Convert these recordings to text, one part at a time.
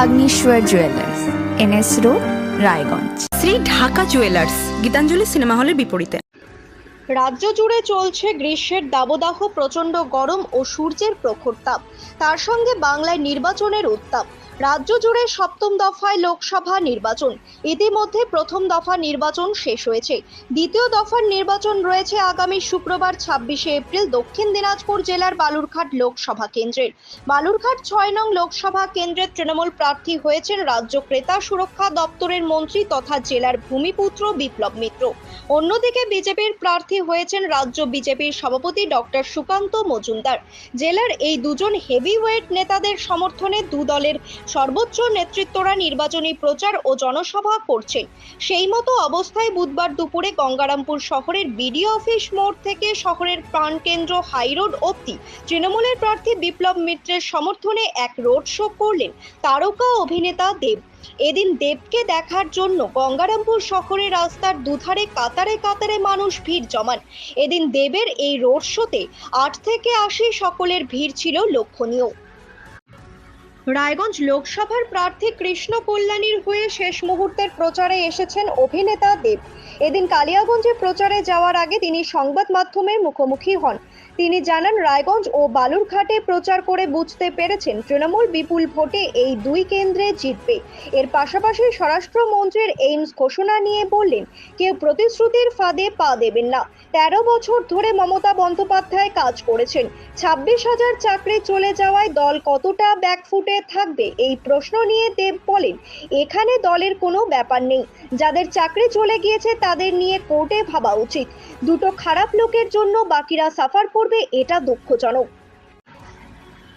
Agnishwar jewellers NS road Raiganj Shri Dhaka jewellers Gitanjali cinema হলের বিপরীতে। রাজ্য জুড়ে চলছে গ্রীষ্মের দাবদাহ প্রচণ্ড গরম ও সূর্যের প্রখর তাপ। তার সঙ্গে বাংলায় নির্বাচনের উত্তাপ। রাজ্য জুড়ে সপ্তম দফায় লোকসভা নির্বাচন। ইতিমধ্যে প্রথম দফা নির্বাচন শেষ হয়েছে। দ্বিতীয় দফার নির্বাচন রয়েছে আগামী শুক্রবার, ছাব্বিশে এপ্রিল, দক্ষিণ দিনাজপুর জেলার বালুরঘাট লোকসভা কেন্দ্রের। বালুরঘাট ছয় নং লোকসভা কেন্দ্রের তৃণমূল প্রার্থী হয়েছেন রাজ্য ক্রেতা সুরক্ষা দপ্তরের মন্ত্রী তথা জেলার ভূমিপুত্র বিপ্লব মিত্র। অন্যদিকে বিজেপির প্রার্থী হয়েছেন রাজ্য বিজেপির সভাপতি ডক্টর সুকান্ত মজুমদার। জেলার এই দুজন হেভিওয়েট নেতাদের সমর্থনে দু দলের সর্বোচ্চ নেতৃত্বরা নির্বাচনী প্রচার ও জনসভা করছেন। সেই মতো অবস্থায় বুধবার দুপুরে গঙ্গারামপুর শহরের বিডিও অফিস মোড় থেকে শহরের প্রাণকেন্দ্র হাইরোড অবধি তৃণমূলের প্রার্থী বিপ্লব মিত্রের সমর্থনে এক রোড শো করলেন তারকা অভিনেতা দেব। এদিন দেবকে দেখার জন্য গঙ্গারামপুর শহরের রাস্তার দুধারে কাতারে কাতারে মানুষ ভিড় জমান। এদিন দেবের এই রোড শোতে আট থেকে আশি সকলের ভিড় ছিল লক্ষণীয়। রায়গঞ্জ লোকসভার প্রার্থী কৃষ্ণ কল্যাণীর হয়ে শেষ মুহূর্তের প্রচারে এসেছেন অভিনেতা দেব। এদিন কালিয়াগঞ্জে প্রচারে যাওয়ার আগে তিনি সংবাদ মাধ্যমের মুখোমুখি হন। তিনি জানান, রায়গঞ্জ ও বালুরঘাটে প্রচার করে বুঝতে পেরেছেন, তৃণমূল বিপুল ভোটে এই দুই কেন্দ্রে জিতবে। এর পাশাপাশি স্বরাষ্ট্রমন্ত্রীর এইমস ঘোষণা নিয়ে বললেন, কেউ প্রতিশ্রুতির ফাঁদে পা দেবেন না। তেরো বছর ধরে মমতা বন্দ্যোপাধ্যায় কাজ করেছেন। ছাব্বিশ হাজার চাকরি চলে যাওয়ায় দল কতটা ব্যাকফুটে থাকবে? এই প্রশ্ন নিয়ে দেব বলেন, এখানে দলের কোনো ব্যাপার নেই। যাদের চাকরি চলে গিয়েছে তাদের নিয়ে কোর্টে ভাবা উচিত। দুটো খারাপ লোকের জন্য বাকিরা সাফার করবে, এটা দুঃখজনক।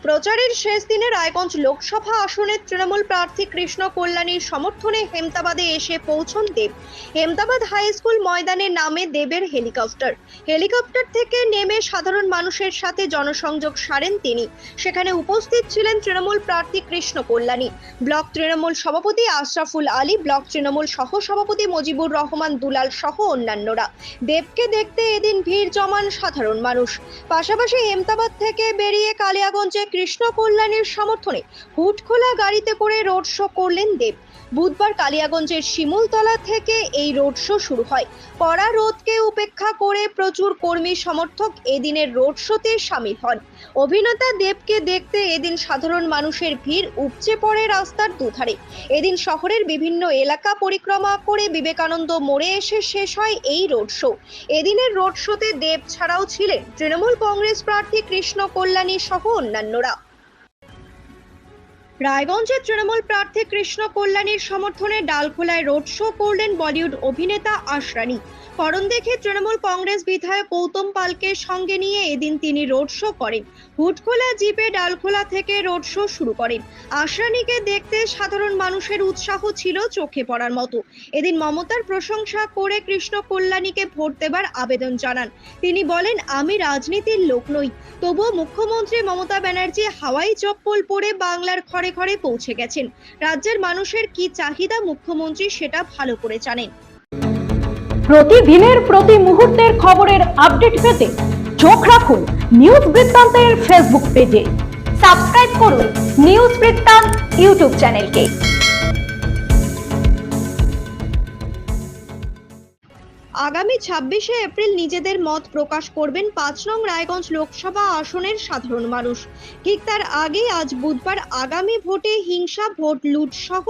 প্রচারের শেষ দিনে রায়গঞ্জ লোকসভা আসনের তৃণমূল প্রার্থী কৃষ্ণ কল্যাণীর সমর্থনে হেমতাবাদে এসে পৌঁছন দেব। হেমতাবাদ হাই স্কুল ময়দানে নামে দেবের হেলিকপ্টার। হেলিকপ্টার থেকে নেমে সাধারণ মানুষের সাথে জনসংযোগ সারেন তিনি। সেখানে উপস্থিত ছিলেন তৃণমূল প্রার্থী কৃষ্ণ কল্যাণী। ব্লক তৃণমূল সভাপতি আশরাফুল আলী, ব্লক তৃণমূল সহ সভাপতি মজিবুর রহমান দুলাল সহ অন্যান্যরা। দেবকে দেখতে এদিন ভিড় জমান সাধারণ মানুষ। পাশাপাশি হেমতাবাদ থেকে বেরিয়ে কালিয়াগঞ্জে কৃষ্ণ কল্যাণের সমর্থনে হুটখোলা গাড়িতে করে রোড শো করলেন দেব বুধবার কালিয়াগঞ্জের শিমুলতলা থেকে এই রোড শো শুরু হয়। কড়া রোদকে উপেক্ষা করে প্রচুর কর্মী সমর্থক এদিনের রোড শোতে সামিল হন। অভিনেতা দেবকে দেখতে এদিন সাধারণ মানুষের ভিড় উপচে পড়ে রাস্তার দুধারে। এদিন শহরের বিভিন্ন এলাকা পরিক্রমা করে বিবেকানন্দ মোড়ে এসে শেষ হয় এই রোড শো। এদিনের রোড শোতে দেব ছাড়াও ছিলেন তৃণমূল কংগ্রেস প্রার্থী কৃষ্ণ কল্যাণী সহ অন্যান্যরা। রায়গঞ্জের তৃণমূল প্রার্থী কৃষ্ণ কল্যাণীর সমর্থনে ডালখোলায় রোড শো করলেন বলিউড অভিনেতা আশরানি। করণ দেখে তৃণমূল কংগ্রেস বিধায়ক গৌতম পালকে সঙ্গে নিয়ে এদিন তিনি রোড শো করেন। হুটখোলা জিপে ডালখোলা থেকে রোড শো শুরু করেন। আশরানিকে দেখতে সাধারণ মানুষের উৎসাহ ছিল চোখে পড়ার মতো। এদিন মমতার প্রশংসা করে কৃষ্ণ কল্যাণীকে ভোট দেবার আবেদন জানান। তিনি বলেন, আমি রাজনীতির লোক নই। তবুও মুখ্যমন্ত্রী মমতা ব্যানার্জি হাওয়াই চপ্পল পরে বাংলার ঘরে ঘরে ঘরে পৌঁছে গেছেন। রাজ্যের মানুষের কি চাহিদা মুখ্যমন্ত্রী সেটা ভালো করে জানেন। প্রতিদিনের প্রতি মুহূর্তের খবরের আপডেট পেতে চোখ রাখুন নিউজ বৃত্তান্তের ফেসবুক পেজে। সাবস্ক্রাইব করুন নিউজ বৃত্তান্ত ইউটিউব চ্যানেলকে। আগামী ছাব্বিশে এপ্রিল নিজেদের মত প্রকাশ করবেন পাঁচ নং রায়গঞ্জ লোকসভা আসনের সাধারণ মানুষ। ঠিক তার আগে আজ বুধবার আগামী ভোটে হিংসা, ভোট লুট সহ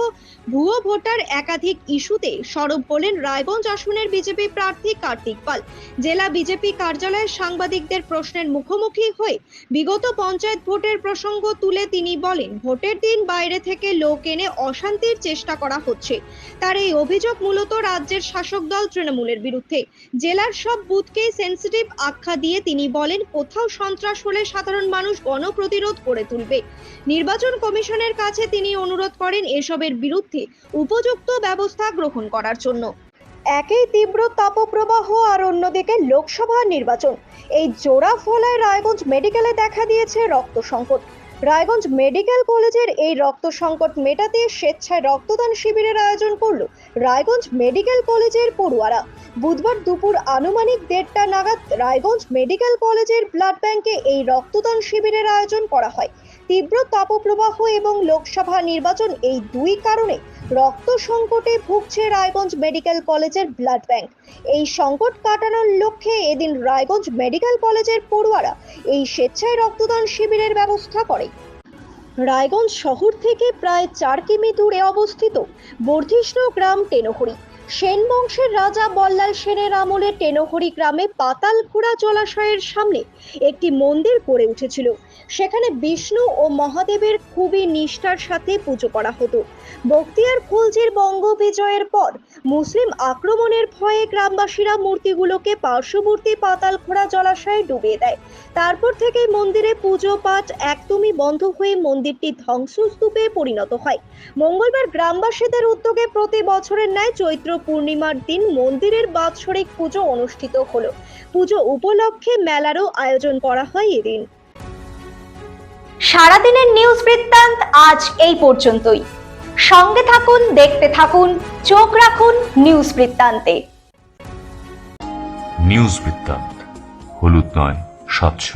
ভুয়ো ভোটার একাধিক ইস্যুতে সরব হলেন রায়গঞ্জ আসনের বিজেপি প্রার্থী কার্তিক পাল। জেলা বিজেপি কার্যালয়ে সাংবাদিকদের প্রশ্নের মুখোমুখি হয়ে বিগত পঞ্চায়েত ভোটের প্রসঙ্গ তুলে তিনি বলেন, ভোটের দিন বাইরে থেকে লোক এনে অশান্তির চেষ্টা করা হচ্ছে। তার এই অভিযোগ মূলত রাজ্যের শাসক দল তৃণমূলের বিরুদ্ধে। বিরুদ্ধে। জেলার সব বুথকেই সেন্সিটিভ আখ্যা দিয়ে তিনি বলেন, কোথাও সন্ত্রাস হলে সাধারণ মানুষ গণপ্রতিরোধ করে তুলবে। নির্বাচন কমিশনের কাছে তিনি অনুরোধ করেন এসবের বিরুদ্ধে উপযুক্ত ব্যবস্থা গ্রহণ করার জন্য। একই তীব্র তাপপ্রবাহ আর অন্যদিকে লোকসভা নির্বাচন। এই জোড়া ফলায় রায়গঞ্জ মেডিকেলে দেখা দিয়েছে রক্ত সংকট রায়গঞ্জ মেডিকেল কলেজের এই রক্ত সংকট মেটাতে স্বেচ্ছায় রক্তদান শিবিরের আয়োজন করল রায়গঞ্জ মেডিকেল কলেজের পড়ুয়ারা। বুধবার দুপুর আনুমানিক দেড়টা নাগাদ রায়গঞ্জ মেডিকেল কলেজের ব্লাড ব্যাংকে এই রক্তদান শিবিরের আয়োজন করা হয়। তীব্র তাপপ্রবাহ এবং লোকসভা নির্বাচন এই দুই কারণে রক্ত সংকটে ভুগছে রায়গঞ্জ মেডিকেল কলেজের ব্লাড ব্যাংক। এই সংকট কাটানোর লক্ষ্যে এদিন রায়গঞ্জ মেডিকেল কলেজের পড়ুয়ারা এই স্বেচ্ছায় রক্তদান শিবিরের ব্যবস্থা করে। রায়গঞ্জ শহর থেকে প্রায় চার কিমি দূরে অবস্থিত বর্ধিষ্ণু গ্রাম টেনহরি। সেন বংশের রাজা বল্লাল সেনের আমলে টেনহরি গ্রামে পাতালখোড়া জলাশয়ের সামনে একটি মন্দির গড়ে উঠেছিল। সেখানে বিষ্ণু ও মহাদেবের খুবই নিষ্ঠার সাথে পুজো করা হতো। বক্তিয়ার খুলজির বঙ্গ বিজয়ের পর মুসলিম আক্রমণের ভয়ে গ্রামবাসীরা মূর্তিগুলোকে পার্শ্ববর্তী পাতালখোড়া জলাশয়ে ডুবিয়ে দেয়। তারপর থেকে মন্দিরে পুজো পাঠ একদমই বন্ধ হয়ে মন্দিরটি ধ্বংসস্তূপে পরিণত হয়। মঙ্গলবার গ্রামবাসীদের উদ্যোগে প্রতি বছরের ন্যায় চৈত্র পূর্ণিমার দিন মন্দিরের বাৎসরিক পুজো অনুষ্ঠিত হলো। পুজো উপলক্ষে মেলারও আয়োজন করা হয় এদিন। সারাদিনের নিউজ বৃত্তান্ত আজ এই পর্যন্তই। সঙ্গে থাকুন দেখতে থাকুন চোখ রাখুন নিউজ বৃত্তান্তে। নিউজ বৃত্তান্ত হলুদ নয় স্বচ্ছ।